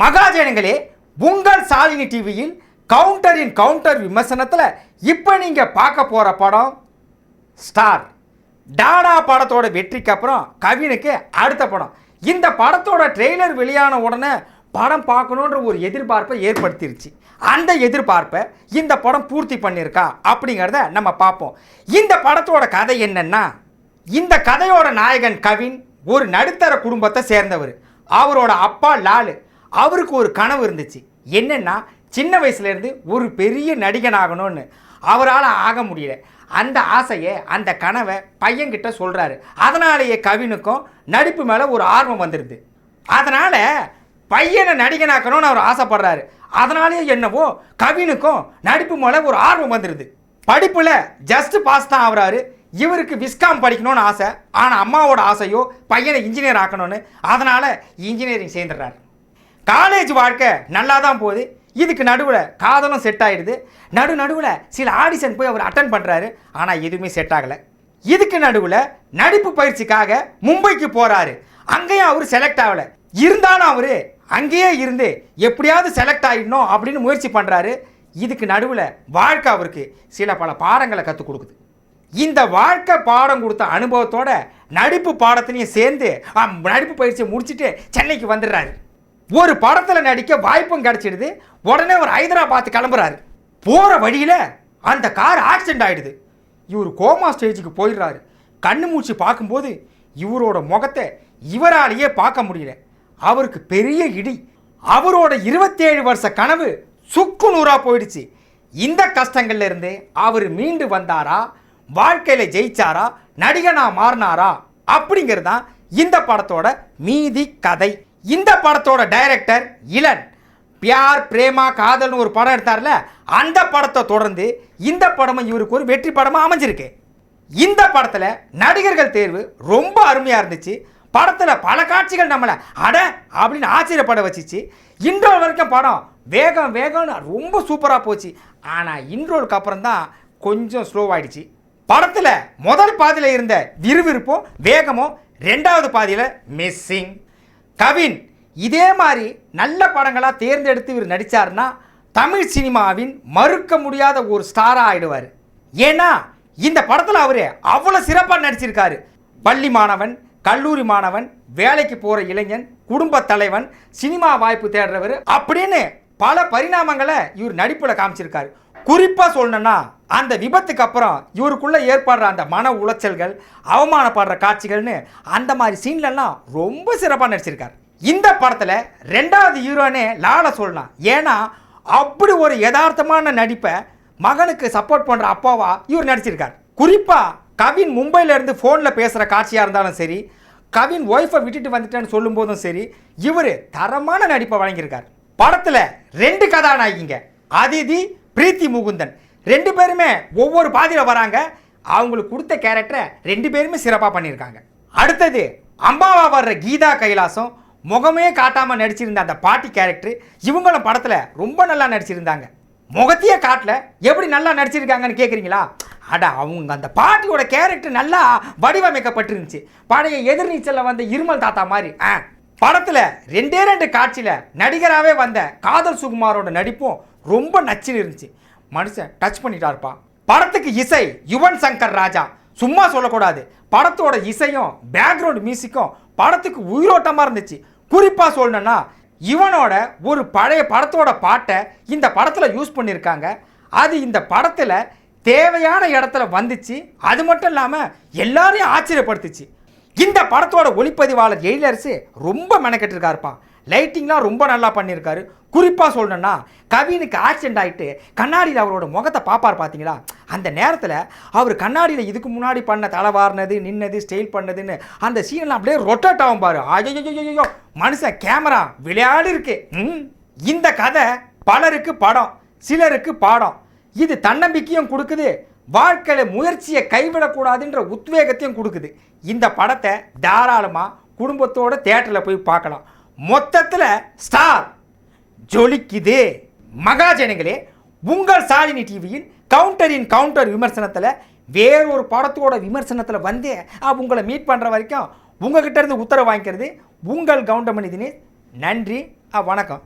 மகாஜனங்களே உங்கள் சாலினி டிவியில் கவுண்டரின் கவுண்டர் விமர்சனத்தில் இப்போ நீங்கள் பார்க்க போகிற படம் ஸ்டார். டாடா படத்தோட வெற்றிக்கு அப்புறம் கவினுக்கு அடுத்த படம். இந்த படத்தோட ட்ரெய்லர் வெளியான உடனே படம் பார்க்கணுன்ற ஒரு எதிர்பார்ப்பை ஏற்படுத்திருச்சு. அந்த எதிர்பார்ப்பை இந்த படம் பூர்த்தி பண்ணியிருக்கா அப்படிங்கிறத நம்ம பார்ப்போம். இந்த படத்தோட கதை என்னென்னா இந்த கதையோட நாயகன் கவின் ஒரு நடுத்தர குடும்பத்தை சேர்ந்தவர். அவரோட அப்பா லாலு. அவருக்கு ஒரு கனவு இருந்துச்சு. என்னென்னா சின்ன வயசுலேருந்து ஒரு பெரிய நடிகனாகணும்னு அவரால் ஆக முடியல. அந்த ஆசையை அந்த கனவை பையன்கிட்ட சொல்கிறாரு அதனாலேயே கவினுக்கும் நடிப்பு மேலே ஒரு ஆர்வம் வந்துடுது அதனால் பையனை நடிகனாக்கணும்னு அவர் ஆசைப்படுறாரு. அதனாலேயே என்னவோ கவினுக்கும் நடிப்பு மேலே ஒரு ஆர்வம் வந்துடுது படிப்பில் ஜஸ்ட் பாஸ் தான் ஆகுறாரு. இவருக்கு விஸ்காம் படிக்கணும்னு ஆசை. ஆனால் அம்மாவோட ஆசையோ பையனை இன்ஜினியர் ஆக்கணும்னு அதனால் இன்ஜினியரிங் சேர்ந்துடுறாரு. காலேஜ் வாழ்க்கை நல்லா தான் போகுது. இதுக்கு நடுவில் காதலும் செட் ஆகிடுது நடு நடுவில் சில ஆடிஷன் போய் அவர் அட்டன் பண்ணுறாரு ஆனால் எதுவுமே செட் ஆகலை. இதுக்கு நடுவில் நடிப்பு பயிற்சிக்காக மும்பைக்கு போகிறாரு அங்கேயும் அவர் செலக்ட் ஆகலை. இருந்தாலும் அவர் அங்கேயே இருந்து எப்படியாவது செலக்ட் ஆகிடணும் அப்படின்னு முயற்சி பண்ணுறாரு இதுக்கு நடுவில் வாழ்க்கை அவருக்கு சில பல பாடங்களை கற்றுக் கொடுக்குது. இந்த வாழ்க்கை பாடம் கொடுத்த அனுபவத்தோட நடிப்பு பாடத்திலையும் சேர்ந்து நடிப்பு பயிற்சியை முடிச்சுட்டு சென்னைக்கு வந்துடுறாரு. ஒரு படத்தில் நடிக்க வாய்ப்பும் கிடச்சிடுது. உடனே ஒரு ஹைதராபாத் கிளம்புறாரு. போகிற வழியில் அந்த கார் ஆக்சிடென்ட் ஆகிடுது இவர் கோமா ஸ்டேஜுக்கு போயிடுறாரு. கண்ணு மூச்சு பார்க்கும்போது இவரோட முகத்தை இவராலேயே பார்க்க முடியல. அவருக்கு பெரிய இடி. அவரோட இருபத்தேழு வருஷ கனவு சுக்கு நூறாக போயிடுச்சு. இந்த கஷ்டங்கள்லேருந்து அவர் மீண்டு வந்தாரா? வாழ்க்கையில் ஜெயிச்சாரா? நடிகனா மாறினாரா? அப்படிங்கிறது தான் இந்த படத்தோட மீதி கதை. இந்த படத்தோட டைரக்டர் இளன். பியார் பிரேமா காதல்னு ஒரு படம் எடுத்தார்ல அந்த படத்தை தொடர்ந்து இந்த படமும் இவருக்கு ஒரு வெற்றி படமாக அமைஞ்சிருக்கு. இந்த படத்தில் நடிகர்கள் தேர்வு ரொம்ப அருமையாக இருந்துச்சு. படத்தில் பல காட்சிகள் நம்மளை அட அப்படின்னு ஆச்சரியப்பட வச்சுச்சு. இன்றோ வரைக்கும் படம் வேகம் வேகம்னு ரொம்ப சூப்பராக போச்சு. ஆனால் இன்றோலுக்கு அப்புறம் தான் கொஞ்சம் ஸ்லோவாயிடுச்சு படத்தில் முதல் பாதியில் இருந்த விறுவிறுப்பும் வேகமும் ரெண்டாவது பாதியில் மிஸ்ஸிங் கவின் இதே மாதிரி நல்ல படங்களாக தேர்ந்தெடுத்து இவர் நடித்தார்னா தமிழ் சினிமாவின் மறுக்க முடியாத ஒரு ஸ்டாராக ஆயிடுவார். ஏன்னா இந்த படத்தில் அவர் அவ்வளோ சிறப்பாக நடிச்சிருக்காரு. பள்ளி மாணவன் கல்லூரி மாணவன் வேலைக்கு போகிற இளைஞன் குடும்ப தலைவன் சினிமா வாய்ப்பு தேடுறவர் அப்படின்னு பல பரிணாமங்களை இவர் நடிப்பில் காமிச்சிருக்காரு. குறிப்பாக சொல்லணும்னா அந்த விபத்துக்கு அப்புறம் இவருக்குள்ளே ஏற்படுற அந்த மன உளைச்சல்கள் அவமானப்படுற காட்சிகள்னு அந்த மாதிரி சீன்லலாம் ரொம்ப சிறப்பாக நடிச்சிருக்கார். இந்த படத்தில் ரெண்டாவது ஹீரோனே லால சொல்லலாம். ஏன்னா அப்படி ஒரு யதார்த்தமான நடிப்பை மகனுக்கு சப்போர்ட் பண்ணுற அப்பாவா இவர் நடிச்சிருக்கார். குறிப்பாக கவின் மும்பையிலேருந்து ஃபோனில் பேசுகிற காட்சியாக இருந்தாலும் சரி கவின் ஒய்ஃபை விட்டுட்டு வந்துட்டேன்னு சொல்லும்போதும் சரி இவர் தரமான நடிப்பை வழங்கியிருக்கார். படத்தில் ரெண்டு கதாநாயகிங்க. அதிதி பிரீத்தி முகுந்தன். ரெண்டு பேருமே ஒவ்வொரு பாதியில் வராங்க. அவங்களுக்கு கொடுத்த கேரக்டரை ரெண்டு பேருமே சிறப்பாக பண்ணியிருக்காங்க. அடுத்தது அம்மாவா வர்ற கீதா கைலாசம் முகமே காட்டாமல் நடிச்சிருந்த அந்த பாட்டி கேரக்டர் இவங்களும் படத்தில் ரொம்ப நல்லா நடிச்சிருந்தாங்க. முகத்தையே காட்டல. எப்படி நல்லா நடிச்சிருக்காங்கன்னு கேட்குறீங்களா அட அவங்க அந்த பாட்டியோட கேரக்டர் நல்லா வடிவமைக்கப்பட்டிருந்துச்சு. பழைய எதிர்நீச்சலில் வந்த இருமல் தாத்தா மாதிரி. ஆ படத்தில் ரெண்டே ரெண்டு காட்சியில் நடிகராகவே வந்த காதல் சுகுமாரோட நடிப்பும் ரொம்ப நச்சுன்னு இருந்துச்சு. மனுஷன் டச் பண்ணிட்டாருப்பா. படத்துக்கு இசை யுவன் சங்கர் ராஜா. சும்மா சொல்லக்கூடாது. படத்தோட இசையும் பேக்ரவுண்ட் மியூசிக்கும் படத்துக்கு உயிரோட்டமாக இருந்துச்சு. குறிப்பாக சொல்லணும்னா இவனோட ஒரு பழைய படத்தோட பாட்டை இந்த படத்தில் யூஸ் பண்ணியிருக்காங்க. அது இந்த படத்தில் தேவையான இடத்துல வந்துச்சு. அது மட்டும் இல்லாமல் எல்லாரையும் ஆச்சரியப்படுத்துச்சு. இந்த படத்தோட ஒளிப்பதிவாளர் எழிலரசு ரொம்ப மெனக்கெட்டிருக்காருப்பா. லைட்டிங்லாம் ரொம்ப நல்லா பண்ணியிருக்காரு. குறிப்பாக சொல்லணும்னா கவினுக்கு ஆக்சிடென்ட் ஆகிட்டு கண்ணாடியில் அவரோட முகத்தை பார்ப்பார் பார்த்தீங்களா அந்த நேரத்தில் அவர் கண்ணாடியில் இதுக்கு முன்னாடி பண்ண தலை வாரினது நின்னது ஸ்டைல் பண்ணதுன்னு அந்த சீனெல்லாம் அப்படியே ரொட்டேட் ஆகும் பாரு. ஐயோ மனுஷன் கேமரா விளையாடு இருக்கு. ம். இந்த கதை பலருக்கு படம் சிலருக்கு பாடம். இது தன்னம்பிக்கையும் கொடுக்குது வாழ்க்கையில் முயற்சியை கைவிடக்கூடாதுன்ற உத்வேகத்தையும் கொடுக்குது. இந்த படத்தை தாராளமாக குடும்பத்தோட தேட்டரில் போய் பார்க்கலாம். மொத்தத்தில் ஸ்டார் ஜொலிக்குது. மகாஜனங்களே உங்கள் சாலினி டிவியில் கவுண்டரின் கவுண்டர் விமர்சனத்தில் வேறொரு படத்தோட விமர்சனத்தில் வந்து உங்களை மீட் பண்ணுற வரைக்கும் உங்ககிட்ட இருந்து உத்தரவு வாங்கிக்கிறது உங்கள் கவுண்டமணி தினேஷ். நன்றி வணக்கம்.